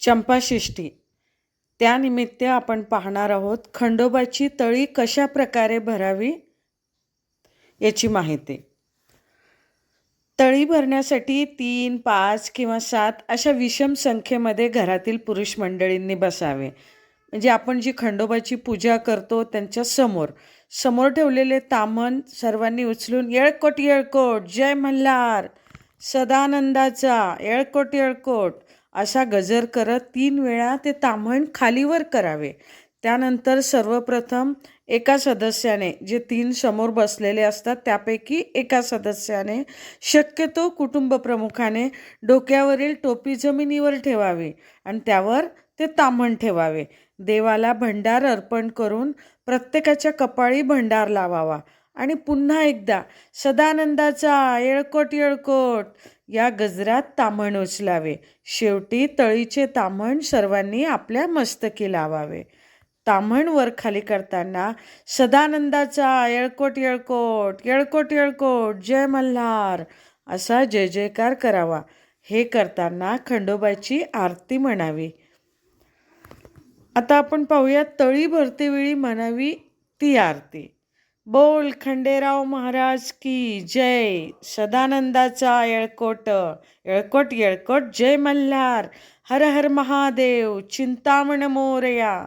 चंपाषष्ठी त्यानिमित्त आपण पाहणार आहोत खंडोबाची तळी कशा प्रकारे भरावी याची माहिती. तळी भरण्यासाठी तीन पाच किंवा सात अशा विषम संख्येमध्ये घरातील पुरुष मंडळींनी बसावे. म्हणजे आपण जी खंडोबाची पूजा करतो त्यांच्यासमोर. समोर ठेवलेले तामण सर्वांनी उचलून येळकोट येळकोट जय मल्हार सदानंदाचा येळकोट येळकोट. असा गजर करत तीन वेळा ते ताम्हण खालीवर करावे. त्यानंतर सर्वप्रथम एका सदस्याने जे तीन समोर बसलेले असतात त्यापैकी एका सदस्याने शक्यतो कुटुंब प्रमुखाने डोक्यावरील टोपी जमिनीवर ठेवावी आणि त्यावर ते ताम्हण ठेवावे. देवाला भंडार अर्पण करून प्रत्येकाच्या कपाळी भंडार लावावा. आणि पुन्हा एकदा सदानंदाचा येळकोट येळकोट. या गजरात ताम्हण उचलावे शेवटी तळीचे तामण सर्वांनी आपल्या मस्तकी लावावे. तामण वर खाली करताना सदानंदाचा येळकोट येळकोट येळकोट येळकोट. जय मल्हार. असा जय जयकार करावा. हे करताना खंडोबाची आरती म्हणावी. आता आपण पाहूया तळी भरतेवेळी म्हणावी ती आरती. बोल खंडेराव महाराज की जय. सदानंदाचा येळकोट येळकोट येळकोट जय मल्हार. हर हर महादेव चिंतामण मोरया.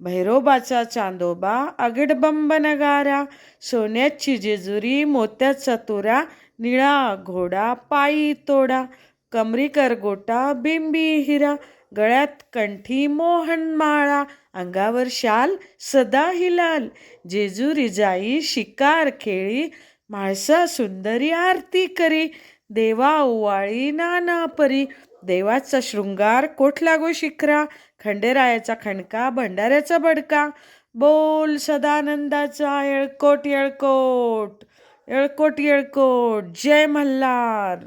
भैरोबाचा चांदोबा अगडबंब नगारा. सोन्याची जेजुरी मोत्याचा तुरा. निळा घोडा पायी तोडा. कमरीकर गोटा बिंबी हिरा. गळ्यात कंठी मोहनमाळा अंगावर शाल सदा हिलाल जेजुरी जाई शिकार खेळी म्हाळसा सुंदरी आरती करी देवा ओवाळी नाना परी देवाचा शृंगार कोठला गो शिखरा खंडेरायाचा खणका भंडाऱ्याचा बडका बोल सदानंदाचा येळकोट येळकोट येळकोट येळकोट जय मल्हार.